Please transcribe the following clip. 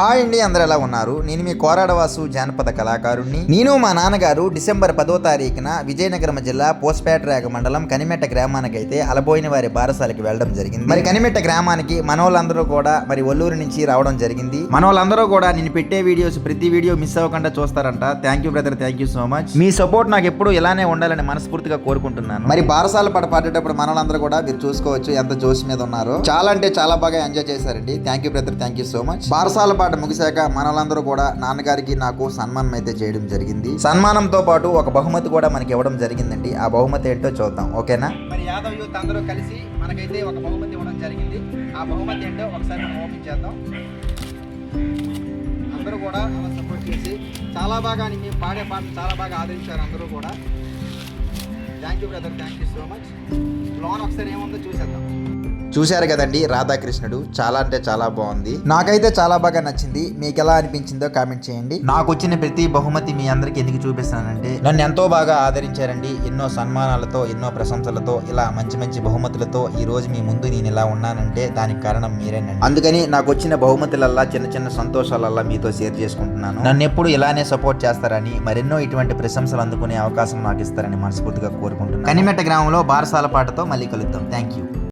Hi అండి అందరు ఎలా ఉన్నారు? నేను మీ కోరాడవాసు జానపద కళాకారుణ్ణి. నేను మా నాన్నగారు డిసెంబర్ పదో తారీఖున విజయనగరం జిల్లా పోస్పేటరేగ మండలం కనిమెట్ట గ్రామానికి అయితే అలబోయిన వారి బారసాలకి వెళ్ళడం జరిగింది. మరి కనిమెట్ట గ్రామానికి మనోళ్ళందరూ కూడా మరి ఒల్లూరు నుంచి రావడం జరిగింది. మనోళ్ళందరూ కూడా నేను పెట్టే వీడియోస్ ప్రతి వీడియో మిస్ అవ్వకుండా చూస్తారంట. Thank you brother thank you so much me support నాకు ఎప్పుడు ఇలానే ఉండాలని మనస్ఫూర్తిగా కోరుకుంటున్నాను. మరి బారసాల పాట పాడేటప్పుడు మనోళ్ళందరూ కూడా మీరు చూసుకోవచ్చు ఎంత జోష్ మీద ఉన్నారో. చాలా అంటే చాలా బాగా ఎంజాయ్ చేశారండి. Thank you brother thank you so much బారసాల పాట ముగిశాక మనలందరూ కూడా నాన్నగారికి నాకు సన్మానం అయితే చేయడం జరిగింది. సన్మానంతో పాటు ఒక బహుమతి కూడా మనకి ఇవ్వడం జరిగిందండి. ఆ బహుమతి ఏంటో చూద్దాం. ఓకేనా? మరి యాదవ్ యూత్ అందరూ కలిసి మనకైతే ఒక బహుమతి ఇవ్వడం జరిగింది. ఆ బహుమతి ఏంటో ఒకసారి మనం ఓపెన్ చేద్దాం. అందరూ కూడా అలా సపోర్ట్ చేసి చాలా బాగా మేము పాడే పాటలు చాలా బాగా ఆదరించారు అందరూ కూడా. Thank you brother thank you so much loan ఒకసారి ఏముందో చూసేద్దాం. చూశారు కదండి రాధాకృష్ణుడు. చాలా అంటే చాలా బాగుంది. నాకైతే చాలా బాగా నచ్చింది. మీకు ఎలా అనిపించిందో కామెంట్ చేయండి. నాకు వచ్చిన ప్రతి బహుమతి మీ అందరికి ఎందుకు చూపిస్తానంటే నన్ను ఎంతో బాగా ఆదరించారండి. ఎన్నో సన్మానాలతో ఎన్నో ప్రశంసలతో ఇలా మంచి మంచి బహుమతులతో ఈ రోజు మీ ముందు నేను ఇలా ఉన్నానంటే దానికి కారణం మీరేనండి. అందుకని నాకు వచ్చిన బహుమతులల్లా చిన్న చిన్న సంతోషాలల్లా మీతో షేర్ చేసుకుంటున్నాను. నన్ను ఎప్పుడు ఇలానే సపోర్ట్ చేస్తారని మరెన్నో ఇటువంటి ప్రశంసలు అందుకునే అవకాశం నాకు ఇస్తారని మనస్ఫూర్తిగా కోరుకుంటున్నాను. కనిమెట్ట గ్రామంలో బారసాల పాటతో మళ్ళీ కలుద్దాం. Thank you.